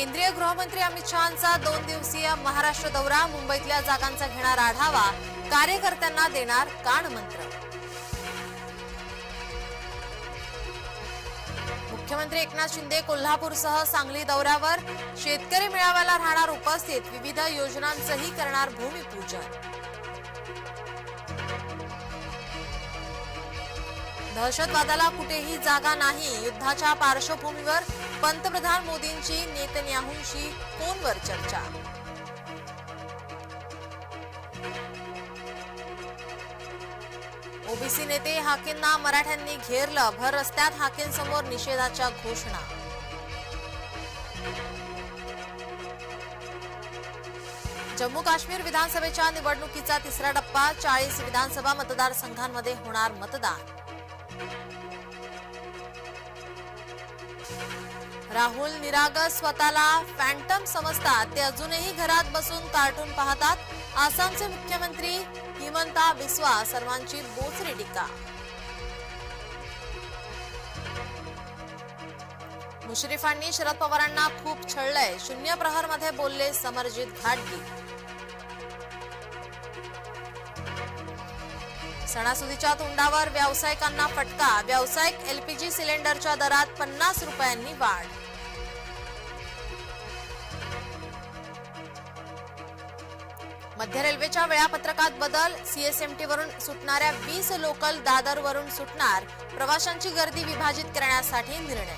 केंद्रीय गृहमंत्री अमित शहांचा दोन दिवसीय महाराष्ट्र दौरा मुंबईतल्या जागांचा घेणार आढावा कार्यकर्त्यांना देणार कानमंत्र मुख्यमंत्री एकनाथ शिंदे कोल्हापूरसह सांगली दौऱ्यावर शेतकरी मेळाव्याला राहणार उपस्थित विविध योजनांचंही करणार भूमिपूजन. दहशतवादाला कुठेही जागा नाही. युद्धाच्या पार्श्वभूमीवर पंतप्रधान मोदींची नेतन्याहूंशी फोनवर चर्चा. ओबीसी नेते हाकेंना मराठ्यांनी घेरलं भर रस्त्यात हाकेंसमोर निषेधाच्या घोषणा. जम्मू काश्मीर विधानसभेच्या निवडणुकीचा तिसरा टप्पा चाळीस विधानसभा मतदारसंघांमध्ये होणार मतदान. राहुल निरागस स्वतःला फॅन्टम समजतात. ते अजूनही घरात बसून कार्टून पाहतात. आसामचे मुख्यमंत्री हिमंता बिस्वा सर्वांची बोचरी टीका. मुश्रीफांनी शरद पवारांना खूप छळलंय. शून्य प्रहरमध्ये बोलले समरजित घाटगी. सणासुदीच्या तोंडावर व्यावसायिकांना फटका. व्यावसायिक एलपीजी सिलेंडरच्या दरात पन्नास रुपयांनी वाढ. मध्य रेल्वेच्या वेळापत्रकात बदल. सीएसएमटी वरून सुटणाऱ्या वीस लोकल दादर वरून सुटणार. प्रवाशांची गर्दी विभाजित करण्यासाठी निर्णय.